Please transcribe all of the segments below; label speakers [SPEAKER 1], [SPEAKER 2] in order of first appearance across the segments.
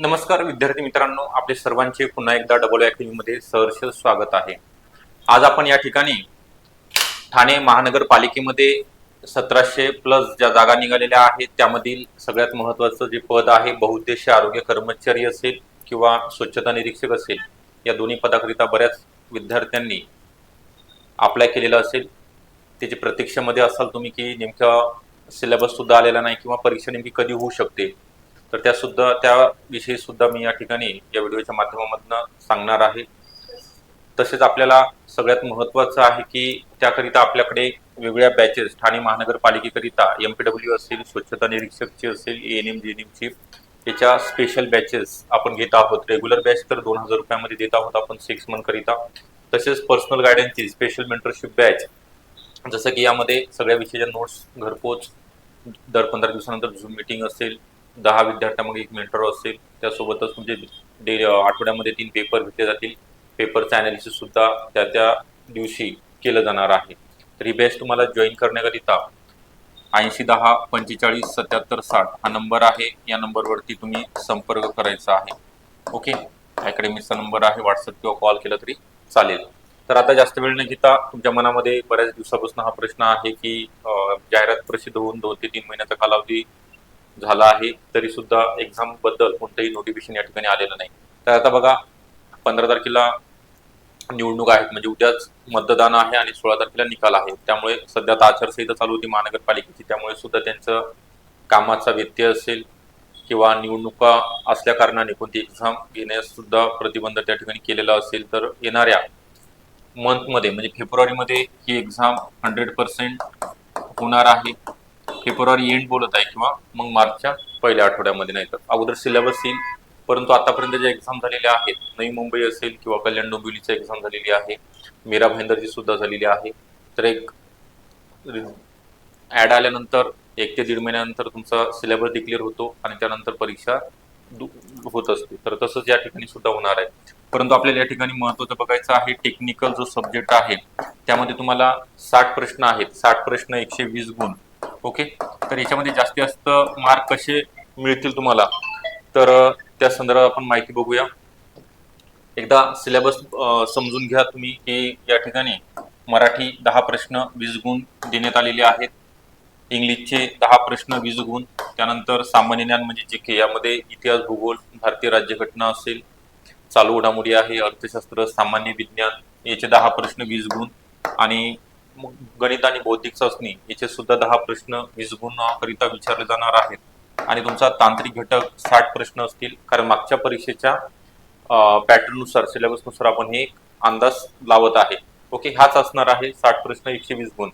[SPEAKER 1] नमस्कार विद्यार्थी मित्रांनो. आपले सर्वांचे पुन्हा एकदा डबलमध्ये सहर्ष स्वागत आहे. आज आपण या ठिकाणी ठाणे महानगरपालिकेमध्ये सतराशे प्लस ज्या जागा निघालेल्या आहेत त्यामधील सगळ्यात महत्वाचं जे पद आहे बहुउद्देशीय आरोग्य कर्मचारी असेल किंवा स्वच्छता निरीक्षक असेल या दोन्ही पदाकरिता बऱ्याच विद्यार्थ्यांनी अप्लाय केलेलं असेल. त्याची प्रतीक्षेमध्ये असाल तुम्ही की नेमका सिलेबस सुद्धा आलेला नाही किंवा परीक्षा नेमकी कधी होऊ शकते? तर त्या सुद्धा त्याविषयी सुद्धा मी या ठिकाणी या व्हिडिओच्या माध्यमामधनं सांगणार आहे. तसेच आपल्याला सगळ्यात महत्त्वाचं आहे की त्याकरिता आपल्याकडे वेगवेगळ्या बॅचेस ठाणे महानगरपालिकेकरिता एम पी डब्ल्यू असेल स्वच्छता निरीक्षकची असेल A N M G N एमची त्याच्या स्पेशल बॅचेस आपण घेत आहोत. रेग्युलर बॅच तर दोन हजार रुपयामध्ये देत आहोत आपण सिक्स मंथकरिता तसेच पर्सनल गायडन्सची स्पेशल मेंटरशिप बॅच जसं की यामध्ये सगळ्या विषयाच्या नोट्स घरपोच दर पंधरा दिवसानंतर झूम मिटिंग असेल दहा विद्यार्थ्यामध्ये एक मेंटर असेल त्यासोबतच म्हणजे तुमचे डे आठवड्यामध्ये तीन पेपर घेतले जातील. पेपरचं अनालिसिस सुद्धा त्या त्या दिवशी केलं जाणार आहे. तर ही बॅच तुम्हाला जॉईन करण्याकरिता ऐंशी दहा पंचेचाळीस सत्याहत्तर साठ हा नंबर आहे. या नंबरवरती तुम्ही संपर्क करायचा आहे. ओके अकॅडमीचा नंबर आहे व्हॉट्सअप किंवा कॉल केला तरी चालेल. तर आता जास्त वेळ न घेता तुमच्या मनामध्ये बऱ्याच दिवसापासून हा प्रश्न आहे की जाहिरात प्रसिद्ध होऊन दोन ते तीन महिन्याचा कालावधी झाला आहे तरी सुद्धा एक्झामबद्दल कोणतंही नोटिफिकेशन या ठिकाणी आलेलं नाही. तर आता बघा पंधरा तारखेला निवडणूक आहेत म्हणजे उद्याच मतदान आहे आणि सोळा तारखेला निकाल आहे. त्यामुळे सध्या आता आचारसंहिता चालू होती महानगरपालिकेची त्यामुळे सुद्धा त्यांचं कामाचा व्यत्यय असेल किंवा निवडणुका असल्या कारणाने कोणती एक्झाम घेण्यास सुद्धा प्रतिबंध त्या ठिकाणी केलेला असेल तर येणाऱ्या मंथमध्ये म्हणजे फेब्रुवारीमध्ये ही एक्झाम हंड्रेड पर्सेंट होणार आहे. फेब्रुवारी एंड बोलत आहे किंवा मग मार्चच्या पहिल्या आठवड्यामध्ये नाही तर. अगोदर सिलेबस येईल परंतु आतापर्यंत ज्या एक्झाम झालेल्या आहेत नवी मुंबई असेल किंवा कल्याण डोंबिवलीची एक्झाम झालेली आहे मीरा भाईंदरची सुद्धा झालेली आहे. तर एक ऍड आल्यानंतर एक ते दीड महिन्यानंतर तुमचा सिलेबस डिक्लेअर होतो आणि त्यानंतर परीक्षा दु- होत असते. तर तसंच या ठिकाणी सुद्धा होणार आहे. परंतु आपल्याला या ठिकाणी महत्वाचं बघायचं आहे टेक्निकल जो सब्जेक्ट आहे त्यामध्ये तुम्हाला साठ प्रश्न आहेत. साठ प्रश्न एकशे वीस गुण. ओके? तर याच्यामध्ये जास्तीत जास्त मार्क कसे मिळतील तुम्हाला? तर त्या संदर्भात आपण माहिती बघूया. एकदा सिलेबस समजून घ्या तुम्ही की या ठिकाणी मराठी दहा प्रश्न वीस गुण देण्यात आलेले आहेत. इंग्लिशचे दहा प्रश्न वीस गुण. त्यानंतर सामान्य ज्ञान म्हणजे जे के यामध्ये इतिहास भूगोल भारतीय राज्यघटना असेल चालू घडामोडी आहे अर्थशास्त्र सामान्य विज्ञान याचे दहा प्रश्न वीस गुण. आणि गणित आणि बौद्धिक चाचणी याचे सुद्धा दहा प्रश्न वीस गुणाकरिता विचारले जाणार आहेत. आणि तुमचा तांत्रिक घटक साठ प्रश्न असतील. कारण मागच्या परीक्षेच्या पॅटर्ननुसार सिलेबसनुसार आपण हे एक अंदाज लावत आहे. ओके हाच असणार आहे साठ प्रश्न एकशे वीस गुण.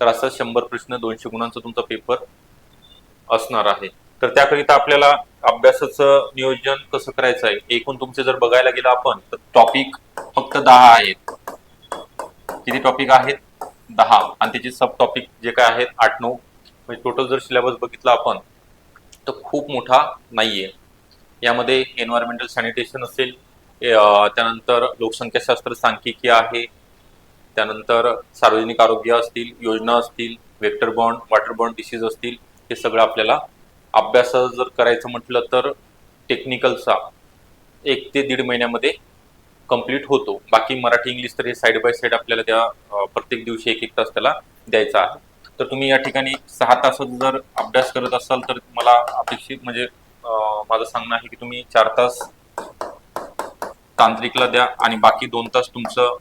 [SPEAKER 1] तर असं शंभर प्रश्न दोनशे गुणांचा तुमचा पेपर असणार आहे. तर त्याकरिता आपल्याला अभ्यासाचं नियोजन कसं करायचं आहे? एकूण तुमचे जर बघायला गेलं आपण तर टॉपिक फक्त दहा आहेत. किती टॉपिक आहेत? दहा. आणि त्याचे सब टॉपिक जे काय आहेत आठ नऊ. म्हणजे टोटल जर सिलेबस बघितला आपण तर खूप मोठा नाहीये. यामध्ये एन्व्हायरमेंटल सॅनिटेशन असेल त्यानंतर लोकसंख्याशास्त्र सांख्यिकी आहे त्यानंतर सार्वजनिक आरोग्य असतील योजना असतील vector bond water bond disease असतील हे सगळं आपल्याला अभ्यास जर करायचं म्हटलं तर टेक्निकलचा एक ते दीड महिन्यामध्ये कंप्लीट होतो. बाकी मराठी इंग्लिश तर हे साईड बाय साईड आपल्याला त्या प्रत्येक दिवशी एक एक तास त्याला द्यायचा आहे. तर तुम्ही या ठिकाणी सहा तासात जर अभ्यास करत असाल तर मला अपेक्षित म्हणजे माझं सांगणं आहे की तुम्ही चार तास तांत्रिकला द्या आणि बाकी दोन तास तुमचं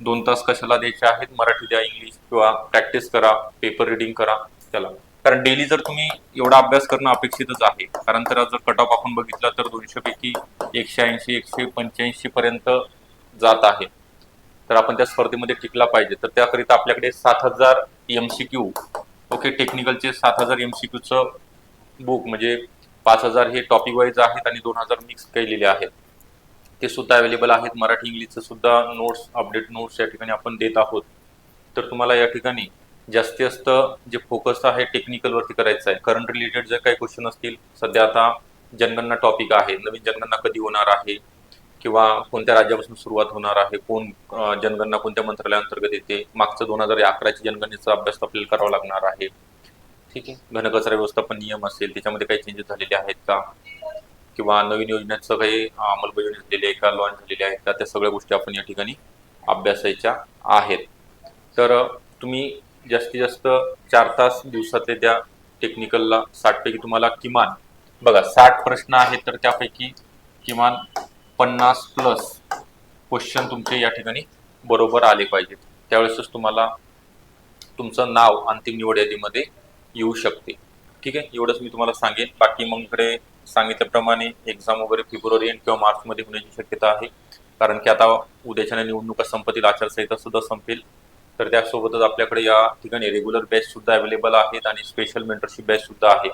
[SPEAKER 1] दोन तास कशाला द्यायचे आहेत? मराठी द्या इंग्लिश किंवा प्रॅक्टिस करा पेपर रिडिंग करा त्याला. कारण डेली जर तुम्ही एवढा अभ्यास करणं अपेक्षितच आहे कारण तर जर कट ऑफ आपण बघितला तर दोनशे पैकी एकशे ऐंशी एकशे पंच्याऐंशी पर्यंत जात आहे. तर आपण त्या स्पर्धेमध्ये टिकला पाहिजे. तर त्याकरिता आपल्याकडे सात हजार एम सी क्यू ओके टेक्निकलचे सात हजार एम सी क्यूचं बुक म्हणजे पाच हजार हे टॉपिक वाईज आहेत आणि दोन हजार मिक्स केलेले आहेत. ते सुद्धा अवेलेबल आहेत. मराठी इंग्लिशचं सुद्धा नोट्स अपडेट नोट्स या ठिकाणी आपण देत आहोत. तर तुम्हाला या ठिकाणी जास्तीत जास्त जे फोकस आहे टेक्निकल वरती करायचं आहे. करंट रिलेटेड जे काही क्वेश्चन असतील सध्या आता जनगणना टॉपिक आहे नवीन जनगणना कधी होणार आहे? किंवा कोणत्या राज्यापासून सुरुवात होणार आहे? कोण जनगणना कोणत्या मंत्रालयाअंतर्गत येते? मागचं दोन हजार अकराची जनगणनेचा अभ्यास आपल्याला करावा लागणार आहे. ठीक आहे. घनकचरा व्यवस्थापन नियम असेल त्याच्यामध्ये काही चेंजेस झालेले आहेत का? किंवा नवीन योजनेचं काही अंमलबजावणी झालेली आहे का? लॉन्च झालेली आहे का? त्या सगळ्या गोष्टी आपण या ठिकाणी अभ्यासायच्या आहेत. तर तुम्ही जास्तीत जास्त चार तास दिवसातले त्या टेक्निकलला साठपैकी तुम्हाला किमान बघा साठ प्रश्न आहेत तर त्यापैकी किमान पन्नास प्लस क्वेश्चन तुमचे या ठिकाणी बरोबर आले पाहिजेत त्यावेळेसच तुम्हाला तुमचं नाव अंतिम निवड यादीमध्ये येऊ शकते. ठीक आहे? एवढंच मी तुम्हाला सांगेन. बाकी मग इकडे सांगितल्याप्रमाणे एक्झाम वगैरे फेब्रुवारी एंड किंवा मार्चमध्ये होण्याची शक्यता आहे. कारण की आता उद्याच्या निवडणुका संपतील आचारसंहिता सुद्धा संपेल. तर त्यासोबतच आपल्याकडे या ठिकाणी रेग्युलर बॅच सुद्धा अवेलेबल आहेत आणि स्पेशल मेंटरशिप बॅच सुद्धा आहे.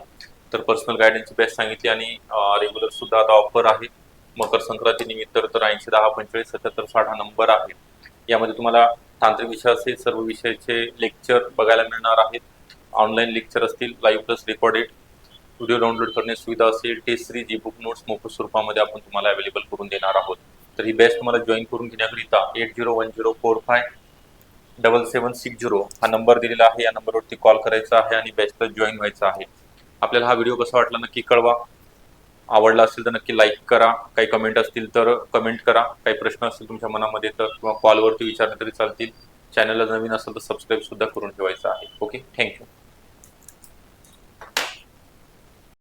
[SPEAKER 1] तर पर्सनल गायडन्सची बॅच सांगितली आणि रेग्युलर सुद्धा आता ऑफर आहे. मकर संक्रांती निमित्त तर ऐंशी दहा पंचेचाळीस सत्याहत्तर साठ हा नंबर आहे. यामध्ये तुम्हाला तांत्रिक असेल सर्व विषयाचे लेक्चर बघायला मिळणार आहेत. ऑनलाईन लेक्चर असतील live plus recorded video download करण्याची सुविधा असेल test series e book notes मोफत स्वरूपामध्ये आपण तुम्हाला अवेलेबल करून देणार आहोत. तर ही बॅच तुम्हाला जॉईन करून घेण्याकरिता eight zero one zero four five double seven six zero हा नंबर दिलेला आहे. या नंबरवरती कॉल करायचा आहे आणि बॅचला जॉईन व्हायचा आहे. आपल्याला हा व्हिडिओ कसा वाटला नक्की कळवा. आवडला असेल तर नक्की लाईक करा. काही कमेंट असतील तर कमेंट करा. काही प्रश्न असतील तुमच्या मनामध्ये तर किंवा कॉलवरती विचारले तरी चालतील. चॅनलला नवीन असेल तर सबस्क्राईब सुद्धा करून ठेवायचं आहे. Okay thank you